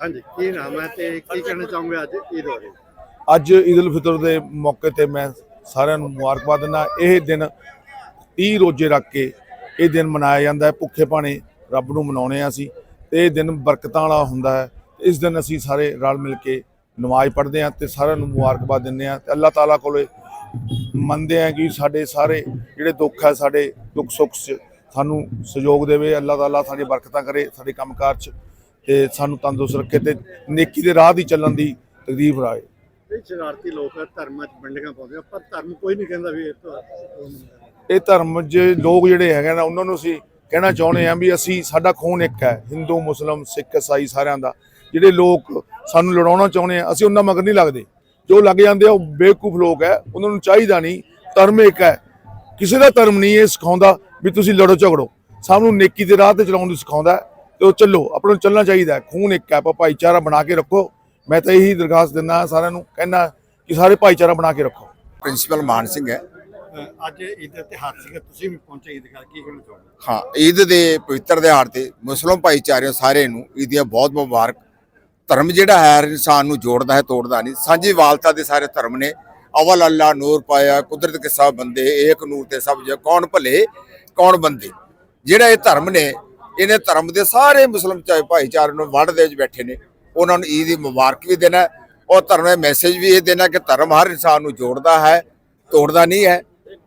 ਹਾਂਜੀ ਕੀ ਨਾਮ ਹੈ ਤੇ ਕੀ ਕਹਿਣਾ ਚਾਹੋਗੇ ਅੱਜ ਈਦ ਬਾਰੇ? ਅੱਜ ਈਦ ਉਲ ਫਿਤਰ ਦੇ ਮੌਕੇ ਤੇ ਮੈਂ ਸਾਰਿਆਂ ਨੂੰ ਮੁਬਾਰਕਬਾਦ ਦਿੰਦਾ। ਇਹ ਦਿਨ 30 ਰੋਜ਼ੇ ਰੱਖ ਕੇ ਇਹ ਦਿਨ ਮਨਾਇਆ ਜਾਂਦਾ ਹੈ। ਭੁੱਖੇ ਭਾਣੇ ਰੱਬ ਨੂੰ ਮਨਾਉਣੇ ਆ ਅਸੀਂ। ਤੇ ਇਹ ਦਿਨ ਬਰਕਤਾਂ ਵਾਲਾ ਹੁੰਦਾ ਹੈ। ਇਸ ਦਿਨ ਅਸੀਂ ਸਾਰੇ ਰਲ ਮਿਲ ਕੇ ਨਮਾਜ਼ ਪੜ੍ਹਦੇ ਹਾਂ ਤੇ ਸਾਰਿਆਂ ਨੂੰ ਮੁਬਾਰਕਬਾਦ ਦਿੰਦੇ ਹਾਂ। ਤੇ ਅੱਲਾਹ ਤਾਲਾ ਕੋਲੇ ਮੰਨਦੇ ਹਾਂ ਕਿ ਸਾਡੇ ਸਾਰੇ ਜਿਹੜੇ ਦੁੱਖ ਹੈ ਸਾਡੇ ਦੁੱਖ ਸੁੱਖ 'ਚ ਸਾਨੂੰ ਸਹਿਯੋਗ ਦੇਵੇ। ਅੱਲਾਹ ਤਾਲਾ ਸਾਡੀ ਬਰਕਤਾਂ ਕਰੇ ਸਾਡੇ ਕੰਮਕਾਰ 'ਚ ਤੇ ਸਾਨੂੰ ਤੰਦਰੁਸਤ ਰੱਖੇ ਤੇ ਨੇਕੀ ਦੇ ਰਾਹ ਦੀ ਚੱਲਣ ਦੀ ਤਕਦੀਰ ਫਰਾਏ ਇਹ ਸ਼ਰਾਰਤੀ ਲੋਕ ਧਰਮਾਂ 'ਚ ਵੰਡੀਆਂ ਪਾਉਂਦੇ ਆ ਪਰ ਧਰਮ ਕੋਈ ਨਹੀਂ ਕਹਿੰਦਾ ਵੀ ਇਹ ਧਰਮ 'ਚ ਲੋਕ ਜਿਹੜੇ ਹੈਗੇ ਨਾ ਉਹਨਾਂ ਨੂੰ ਅਸੀਂ ਕਹਿਣਾ ਚਾਹੁੰਦੇ ਹਾਂ ਵੀ ਅਸੀਂ, ਸਾਡਾ ਖੂਨ ਇੱਕ ਹੈ, ਹਿੰਦੂ, ਮੁਸਲਮ, ਸਿੱਖ, ਇਸਾਈ ਸਾਰਿਆਂ ਦਾ। ਜਿਹੜੇ ਲੋਕ ਸਾਨੂੰ ਲੜਾਉਣਾ ਚਾਹੁੰਦੇ ਆ, ਅਸੀਂ ਉਹਨਾਂ ਮਗਰ ਨਹੀਂ ਲੱਗਦੇ। ਜੋ ਲੱਗ ਜਾਂਦੇ ਆ, ਉਹ ਬੇਵਕੂਫ ਲੋਕ ਹੈ, ਉਹਨਾਂ ਨੂੰ ਚਾਹੀਦਾ ਨਹੀਂ, ਧਰਮ ਇੱਕ ਹੈ। ਕਿਸੇ ਦਾ ਧਰਮ ਨਹੀਂ ਇਹ ਸਿਖਾਉਂਦਾ ਵੀ ਤੁਸੀਂ ਲੜੋ ਝਗੜੋ। ਸਭ ਨੂੰ ਨੇਕੀ ਦੇ ਰਾਹ ਤੇ ਚਲਾਉਣ ਨੂੰ ਸਿਖਾਉਂਦਾ ਹੈ ਤੇ ਉਹ ਚੱਲੋ, ਆਪਣਾ ਨੂੰ ਚੱਲਣਾ ਚਾਹੀਦਾ ਖੂਨ ਇੱਕ ਹੈ, ਆਪਾਂ ਭਾਈਚਾਰਾ ਬਣਾ ਕੇ ਰੱਖੋ। ਮੈਂ ਤਾਂ ਇਹੀ ਦਰਖਾਸਤ ਦਿੰਦਾ ਸਾਰਿਆਂ ਨੂੰ, ਕਹਿੰਦਾ ਕਿ ਸਾਰੇ ਭਾਈਚਾਰਾ ਬਣਾ ਕੇ ਰੱਖੋ। ਪ੍ਰਿੰਸੀਪਲ ਮਾਨ ਸਿੰਘ ਹੈ। ਅੱਜ ਈਦ ਦਾ ਤਿਉਹਾਰ ਸੀਗਾ, ਤੁਸੀਂ ਵੀ ਪਹੁੰਚੇ ਈਦ ਕਰ ਕੀ ਕਹਿਣਾ ਚਾਹੋਗੇ? ਹਾਂ, ਈਦ ਦੇ ਪਵਿੱਤਰ ਦਿਹਾੜ ਤੇ ਮੁਸਲਮਾਨ ਭਾਈਚਾਰੇ ਸਾਰੇ ਨੂੰ ਈਦ ਦੀਆਂ ਬਹੁਤ ਮੁਬਾਰਕ। ਧਰਮ ਜਿਹੜਾ ਹੈ, ਹਰ ਇਨਸਾਨ ਨੂੰ ਜੋੜਦਾ ਹੈ, ਤੋੜਦਾ ਨਹੀਂ। ਸਾਂਝੀ ਵਾਲਤਾ ਦੇ ਸਾਰੇ ਧਰਮ ਨੇ, ਅਵਲ ਅੱਲਾ ਨੂਰ ਪਾਇਆ, ਕੁਦਰਤ ਕੇ ਸਭ ਬੰਦੇ, ਏਕ ਨੂਰ ਤੇ ਸਭ ਜਗ, ਕੌਣ ਭਲੇ, ਕੌਣ ਬੰਦੇ? ਜਿਹੜਾ ਇਹ ਧਰਮ ਨੇ, ਇਹਨੇ ਧਰਮ ਦੇ ਸਾਰੇ ਮੁਸਲਮ ਭਾਈਚਾਰੇ ਨੂੰ ਵੰਡ ਦੇ ਵਿੱਚ ਬੈਠੇ ਨੇ। ਉਹਨਾਂ ਨੂੰ ਈਦ ਦੀ ਮੁਬਾਰਕ ਵੀ ਦੇਣਾ ਹੈ, ਔਰ ਧਰਮ ਦਾ ਮੈਸੇਜ ਵੀ ਇਹ ਦੇਣਾ ਕਿ ਧਰਮ ਹਰ ਇਨਸਾਨ ਨੂੰ ਜੋੜਦਾ ਹੈ, ਤੋੜਦਾ ਨਹੀਂ ਹੈ।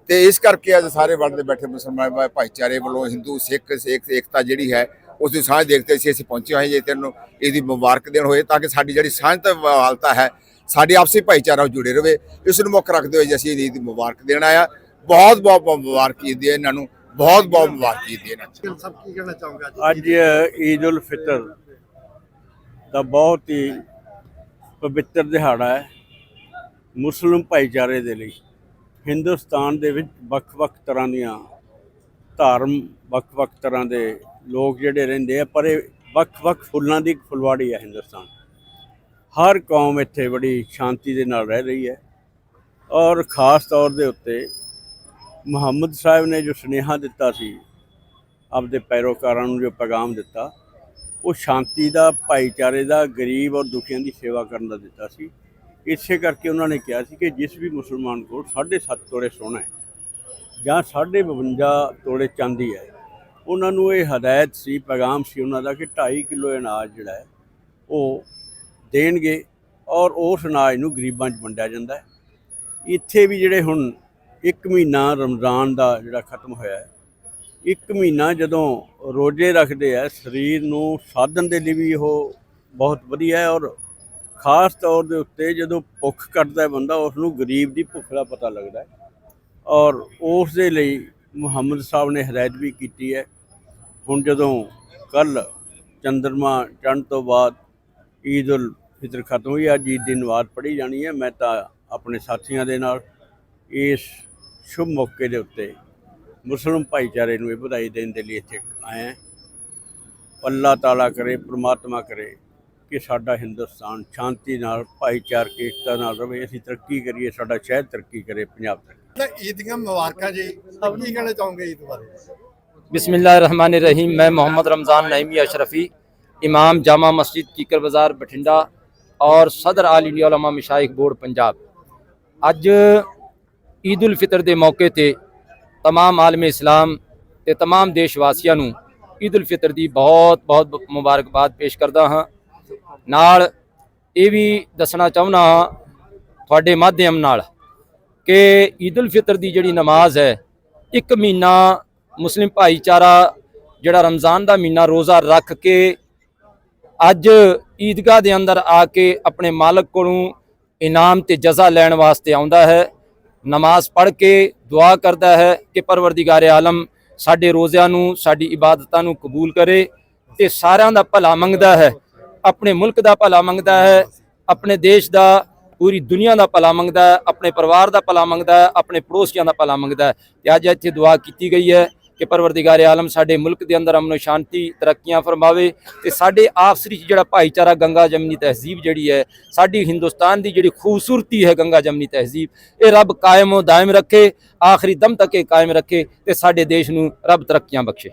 ਤੇ ਇਸ ਕਰਕੇ ਅੱਜ ਸਾਰੇ ਵੰਡ ਦੇ ਬੈਠੇ ਮੁਸਲਮਾਨ ਭਾਈਚਾਰੇ ਵੱਲੋਂ ਹਿੰਦੂ ਸਿੱਖ ਸਿੱਖ ਏਕਤਾ ਜਿਹੜੀ ਹੈ ਉਸ ਦੀ ਸਾਂਝ ਦੇਖਦੇ ਸੀ ਅਸੀਂ ਪਹੁੰਚੇ ਹੋਏ ਜੇ ਤੈਨੂੰ ਇਹਦੀ ਮੁਬਾਰਕ ਦੇਣ ਹੋਏ ਤਾਂ ਕਿ ਸਾਡੀ ਜਿਹੜੀ ਸਾਂਝ ਤੇ ਹਾਲਤਾ ਹੈ ਸਾਡੀ ਆਪਸੀ ਭਾਈਚਾਰਾ ਉਹ ਜੁੜੇ ਰਵੇ। ਇਸ ਨੂੰ ਮੁੱਖ ਰੱਖਦੇ ਹੋਏ ਜੇ ਅਸੀਂ ਇਹਦੀ ਮੁਬਾਰਕ ਦੇਣ ਆਇਆ ਬਹੁਤ ਬਹੁਤ ਮੁਬਾਰਕ ਈਦ ਦੀ ਇਹਨਾਂ ਨੂੰ। ਬਹੁਤ ਬਹੁਤ ਮੁਬਾਰਕ ਈਦ ਦੀ ਇਹਨਾਂ ਨੂੰ। ਸਭ ਕੀ ਕਹਿਣਾ ਚਾਹੋਗੇ ਅੱਜ? ਅੱਜ ਈਦ ਉਲ ਫਿਤਰ ਦਾ ਬਹੁਤ ਹੀ ਪਵਿੱਤਰ ਦਿਹਾੜਾ ਹੈ ਮੁਸਲਿਮ ਭਾਈਚਾਰੇ ਦੇ ਲਈ। ਹਿੰਦੁਸਤਾਨ ਦੇ ਵਿੱਚ ਵੱਖ-ਵੱਖ ਤਰ੍ਹਾਂ ਦੀਆਂ ਧਰਮ ਵੱਖ-ਵੱਖ ਤਰ੍ਹਾਂ ਦੇ ਲੋਕ ਜਿਹੜੇ ਰਹਿੰਦੇ ਆ, ਪਰ ਇਹ ਵੱਖ-ਵੱਖ ਫੁੱਲਾਂ ਦੀ ਫੁਲਵਾੜੀ ਹੈ ਹਿੰਦੁਸਤਾਨ। ਹਰ ਕੌਮ ਇੱਥੇ ਬੜੀ ਸ਼ਾਂਤੀ ਦੇ ਨਾਲ ਰਹਿ ਰਹੀ ਹੈ ਔਰ ਖਾਸ ਤੌਰ ਦੇ ਉੱਤੇ ਮੁਹੰਮਦ ਸਾਹਿਬ ਨੇ ਜੋ ਸੁਨੇਹਾ ਦਿੱਤਾ ਸੀ, ਆਪਦੇ ਪੈਰੋਕਾਰਾਂ ਨੂੰ ਜੋ ਪੈਗਾਮ ਦਿੱਤਾ, ਉਹ ਸ਼ਾਂਤੀ ਦਾ, ਭਾਈਚਾਰੇ ਦਾ, ਗਰੀਬ ਔਰ ਦੁਖੀਆਂ ਦੀ ਸੇਵਾ ਕਰਨ ਦਾ ਦਿੱਤਾ ਸੀ। ਇਸੇ ਕਰਕੇ ਉਹਨਾਂ ਨੇ ਕਿਹਾ ਸੀ ਕਿ ਜਿਸ ਵੀ ਮੁਸਲਮਾਨ ਕੋਲ 7.5 ਤੋੜੇ ਸੋਨਾ ਹੈ ਜਾਂ 52 ਤੋੜੇ ਚਾਂਦੀ ਹੈ, ਉਹਨਾਂ ਨੂੰ ਇਹ ਹਦਾਇਤ ਸੀ, ਪੈਗਾਮ ਸੀ ਉਹਨਾਂ ਦਾ ਕਿ 2.5 ਕਿਲੋ ਅਨਾਜ ਜਿਹੜਾ ਹੈ, ਉਹ ਦੇਣਗੇ ਔਰ ਉਸ ਅਨਾਜ ਨੂੰ ਗਰੀਬਾਂ 'ਚ ਵੰਡਿਆ ਜਾਂਦਾ ਹੈ। ਇੱਥੇ ਵੀ ਜਿਹੜੇ ਹੁਣ ਇੱਕ ਮਹੀਨਾ ਰਮਜ਼ਾਨ ਦਾ ਜਿਹੜਾ ਖਤਮ ਹੋਇਆ ਹੈ, ਇੱਕ ਮਹੀਨਾ ਜਦੋਂ ਰੋਜ਼ੇ ਰੱਖਦੇ ਆ ਸਰੀਰ ਨੂੰ ਸਾਧਨ ਦੇ ਲਈ ਵੀ ਉਹ ਬਹੁਤ ਵਧੀਆ ਹੈ ਔਰ ਖਾਸ ਤੌਰ ਦੇ ਉੱਤੇ ਜਦੋਂ ਭੁੱਖ ਕੱਟਦਾ ਬੰਦਾ ਉਸ ਨੂੰ ਗਰੀਬ ਦੀ ਭੁੱਖ ਦਾ ਪਤਾ ਲੱਗਦਾ ਹੈ। ਔਰ ਉਸ ਦੇ ਲਈ ਮੁਹੰਮਦ ਸਾਹਿਬ ਨੇ ਹਦਾਇਤ ਵੀ ਕੀਤੀ ਹੈ। ਹੁਣ ਜਦੋਂ ਕੱਲ ਚੰਦਰਮਾ ਚੜ੍ਹਨ ਤੋਂ ਬਾਅਦ ਈਦ ਉਲ ਫਿਤਰ ਖਤਮ ਹੋਈ, ਅੱਜ ਈਦ ਦੀ ਨਮਾਜ਼ ਪੜ੍ਹੀ ਜਾਣੀ ਹੈ। ਮੈਂ ਤਾਂ ਆਪਣੇ ਸਾਥੀਆਂ ਦੇ ਨਾਲ ਇਸ ਸ਼ੁਭ ਮੌਕੇ ਦੇ ਉੱਤੇ ਮੁਸਲਿਮ ਭਾਈਚਾਰੇ ਨੂੰ ਇਹ ਵਧਾਈ ਦੇਣ ਦੇ ਲਈ ਇੱਥੇ ਆਇਆ ਹਾਂ। ਅੱਲਾਹ ਤਾਲਾ ਕਰੇ, ਪ੍ਰਮਾਤਮਾ ਕਰੇ। ਕਿ ਸਾਡਾ ਹਿੰਦੁਸਤਾਨ ਸ਼ਾਂਤੀ ਨਾਲ ਭਾਈਚਾਰਕ ਏਕਤਾ ਨਾਲ ਰਵੇ ਅਸੀਂ ਤਰੱਕੀ ਕਰੀਏ ਸਾਡਾ ਸ਼ਹਿਰ ਤਰੱਕੀ ਕਰੇ ਪੰਜਾਬ ਤਰੱਕੀ ਤਾਂ ਈਦ ਦੀਆਂ ਮੁਬਾਰਕਾਂ ਜੀ ਸਭ ਕੀ ਕਹਿਣਾ ਚਾਹੋਗੇ ਈਦ ਬਾਰੇ बिस्मिल्लाहिर्रहमानिर्रहीम मैं मोहम्मद रमज़ान नईमी अशरफ़ी इमाम जामा मस्जिद कीकर बाज़ार बठिंडा और सदर आल इंडिया उलमा मशाइख बोर्ड पंजाब ਅੱਜ ਈਦ ਉਲ ਫਿਤਰ ਦੇ ਮੌਕੇ ਤੇ तमाम ਆਲਮ ਇਸਲਾਮ ਤੇ तमाम ਦੇਸ਼ ਵਾਸੀਆਂ ਨੂੰ ਈਦ ਉਲ ਫਿਤਰ ਦੀ ਬਹੁਤ ਬਹੁਤ ਮੁਬਾਰਕਬਾਦ ਪੇਸ਼ ਕਰਦਾ ਹਾਂ ਨਾਲ ਇਹ ਵੀ ਦੱਸਣਾ ਚਾਹੁੰਦਾ ਤੁਹਾਡੇ ਮਾਧਿਅਮ ਨਾਲ ਕਿ ਈਦ ਉਲ ਫਿਤਰ ਦੀ ਜਿਹੜੀ ਨਮਾਜ਼ ਹੈ, ਇੱਕ ਮਹੀਨਾ ਮੁਸਲਿਮ ਭਾਈਚਾਰਾ ਜਿਹੜਾ ਰਮਜ਼ਾਨ ਦਾ ਮਹੀਨਾ ਰੋਜ਼ਾ ਰੱਖ ਕੇ ਅੱਜ ਈਦਗਾਹ ਦੇ ਅੰਦਰ ਆ ਕੇ ਆਪਣੇ ਮਾਲਕ ਕੋਲੋਂ ਇਨਾਮ ਤੇ ਜਜ਼ਾ ਲੈਣ ਵਾਸਤੇ ਆਉਂਦਾ ਹੈ। ਨਮਾਜ਼ ਪੜ੍ਹ ਕੇ ਦੁਆ ਕਰਦਾ ਹੈ ਕਿ ਪਰਵਰਦੀਗਾਰ ਆਲਮ ਸਾਡੇ ਰੋਜ਼ਿਆਂ ਨੂੰ, ਸਾਡੀ ਇਬਾਦਤਾਂ ਨੂੰ ਕਬੂਲ ਕਰੇ ਤੇ ਸਾਰਿਆਂ ਦਾ ਭਲਾ ਮੰਗਦਾ ਹੈ। ਆਪਣੇ ਮੁਲਕ ਦਾ ਭਲਾ ਮੰਗਦਾ ਹੈ, ਆਪਣੇ ਦੇਸ਼ ਦਾ, ਪੂਰੀ ਦੁਨੀਆ ਦਾ ਭਲਾ ਮੰਗਦਾ ਹੈ, ਆਪਣੇ ਪਰਿਵਾਰ ਦਾ ਭਲਾ ਮੰਗਦਾ ਹੈ, ਆਪਣੇ ਪੜੋਸੀਆਂ ਦਾ ਭਲਾ ਮੰਗਦਾ ਹੈ। ਤੇ ਅੱਜ ਇੱਥੇ ਦੁਆ ਕੀਤੀ ਗਈ ਹੈ ਕਿ ਪਰਵਰਦੀਗਾਰ ਆਲਮ ਸਾਡੇ ਮੁਲਕ ਦੇ ਅੰਦਰ ਅਮਨ ਸ਼ਾਂਤੀ, ਤਰੱਕੀਆਂ ਫਰਮਾਵੇ ਤੇ ਸਾਡੇ ਆਪਸਰੀ 'ਚ ਜਿਹੜਾ ਭਾਈਚਾਰਾ ਗੰਗਾ ਜਮਨੀ ਤਹਿਜ਼ੀਬ ਜਿਹੜੀ ਹੈ, ਸਾਡੀ ਹਿੰਦੁਸਤਾਨ ਦੀ ਜਿਹੜੀ ਖੂਬਸੂਰਤੀ ਹੈ ਗੰਗਾ ਜਮਨੀ ਤਹਿਜ਼ੀਬ, ਇਹ ਰੱਬ ਕਾਇਮ ਓ ਦਾਇਮ ਰੱਖੇ, ਆਖਰੀ ਦਮ ਤੱਕ ਇਹ ਕਾਇਮ ਰੱਖੇ ਤੇ ਸਾਡੇ ਦੇਸ਼ ਨੂੰ ਰੱਬ ਤਰੱਕੀਆਂ ਬਖਸ਼ੇ।